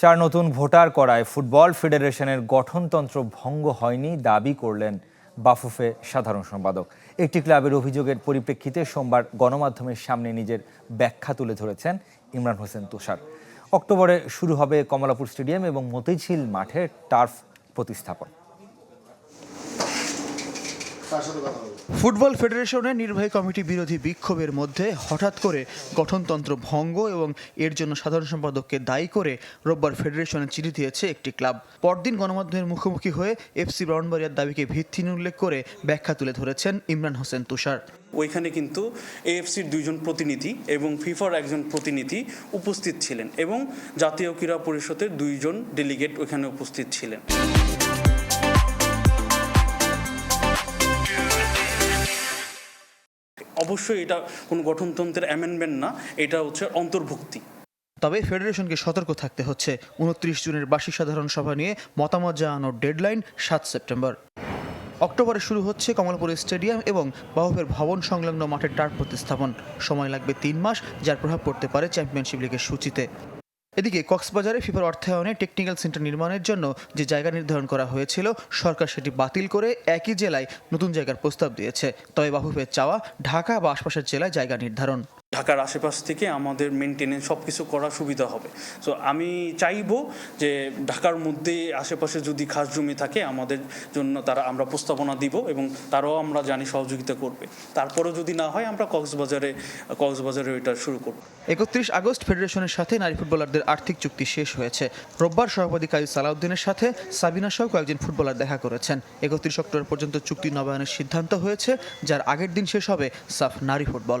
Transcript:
চার নতুন ভোটার করায় ফুটবল ফেডারেশনের গঠনতন্ত্র ভঙ্গ হয়নি, দাবি করলেন বাফুফে সাধারণ সম্পাদক। একটি ক্লাবের অভিযোগের পরিপ্রেক্ষিতে সোমবার গণমাধ্যমের সামনে নিজের ব্যাখ্যা তুলে ধরেছেন ইমরান হোসেন তুষার। অক্টোবরে শুরু হবে কমলাপুর স্টেডিয়াম এবং মতিঝিল মাঠে টার্ফ প্রতিস্থাপন। ফুটবল ফেডারেশনের নির্বাহী কমিটি বিরোধী বিক্ষোভের মধ্যে হঠাৎ করে গঠনতন্ত্র ভঙ্গ এবং এর জন্য সাধারণ সম্পাদককে দায়ী করে রোববার ফেডারেশনে চিঠি দিয়েছে একটি ক্লাব। পরদিন গণমাধ্যমের মুখোমুখি হয়ে এফসি ব্রাউনবাড়িয়ার দাবিকে ভিত্তিহীন উল্লেখ করে ব্যাখ্যা তুলে ধরেছেন ইমরান হোসেন তুষার। ওইখানে কিন্তু এএফসির দুইজন প্রতিনিধি এবং ফিফার একজন প্রতিনিধি উপস্থিত ছিলেন এবং জাতীয় ক্রীড়া পরিষদের দুইজন ডেলিগেট ওইখানে উপস্থিত ছিলেন। অবশ্যই এটা কোনো গঠনতন্ত্রের অ্যামেন্ডমেন্ট না, এটা হচ্ছে অন্তর্ভুক্তি। তবে ফেডারেশনকে সতর্ক থাকতে হচ্ছে। উনত্রিশ জুনের বার্ষিক সাধারণ সভা নিয়ে মতামত জানানোর ডেডলাইন সাত সেপ্টেম্বর। অক্টোবরে শুরু হচ্ছে কমলপুর স্টেডিয়াম এবং বাহুফের ভবন সংলগ্ন মাঠের টার্ফ প্রতিস্থাপন। সময় লাগবে তিন মাস, যার প্রভাব পড়তে পারে চ্যাম্পিয়নশিপ লিগের সূচিতে। এদিকে কক্সবাজারে ফিফার অর্থায়নে টেকনিক্যাল সেন্টার নির্মাণের জন্য যে জায়গা নির্ধারণ করা হয়েছিল, সরকার সেটি বাতিল করে একই জেলায় নতুন জায়গার প্রস্তাব দিয়েছে। তবে বাফুফের চাওয়া ঢাকা বা আশপাশের জেলায় জায়গা নির্ধারণ। ঢাকার আশেপাশ থেকে আমাদের মেনটেনেন্স সব কিছু করা সুবিধা হবে। সো আমি চাইব যে ঢাকার মধ্যে আশেপাশে যদি খাস জমি থাকে, আমাদের জন্য তারা আমরা প্রস্তাবনা দিব এবং তারাও আমরা জানি সহযোগিতা করবে। তারপরেও যদি না হয়, আমরা কক্সবাজারে কক্সবাজারে এটা শুরু করব। একত্রিশ আগস্ট ফেডারেশনের সাথে নারী ফুটবলারদের আর্থিক চুক্তি শেষ হয়েছে। রোববার সভাপতি কাজী সালাউদ্দিনের সাথে সাবিনা সহ কয়েকজন ফুটবলার দেখা করেছেন। একত্রিশ অক্টোবর পর্যন্ত চুক্তি নবায়নের সিদ্ধান্ত হয়েছে, যার আগের দিন শেষ হবে সাফ নারী football.